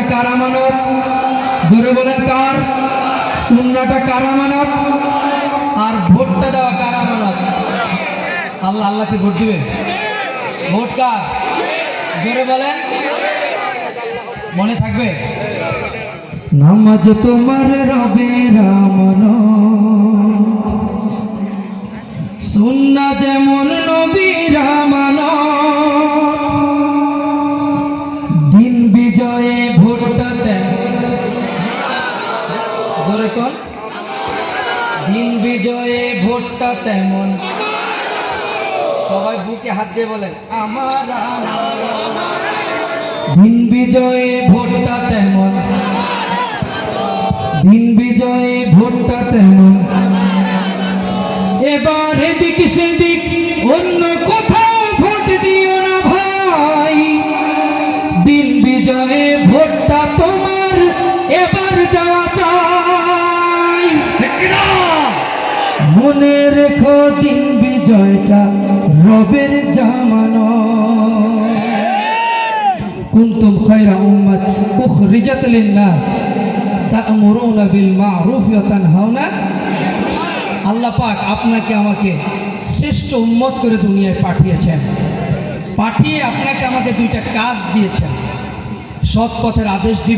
কার আমানত ধরে বলেন কার? সুন্নাটা কার আমানত আর ভোটটা দেওয়া কার আমানত আল্লাহ আল্লাহকে ভোট দিবে? ভোট কার? জোরে মনে থাকবে? নামাজ তোমার রবে রামন সুন্না যেমন নবী রামানত দিন বিজয়ে কর। দিন বিজয়ে ভোটটা তেমন। সবাই বুকে হাত দিয়ে বলেন, আমার। দিন বিজয়ে ভোটটা তেমন। দিন বিজয়ে ভোটটা তেমন। এবার এদিক সেদিক অন্য মনে রেখো দিন বিজয়টা, রবের জামানো কুনতুম খায়রা উম্মাত উখরিজাত লিন-নাস, তা'মুরুনা বিল মা'রুফ ওয়া তানহাউনা আল্লাহ পাক আপনাকে আমাকে শ্রেষ্ঠ উম্মত করে দুনিয়ায় পাঠিয়েছেন। পাঠিয়ে আপনাকে আমাকে দুইটা কাজ দিয়েছেন। সৎ পথের আদেশ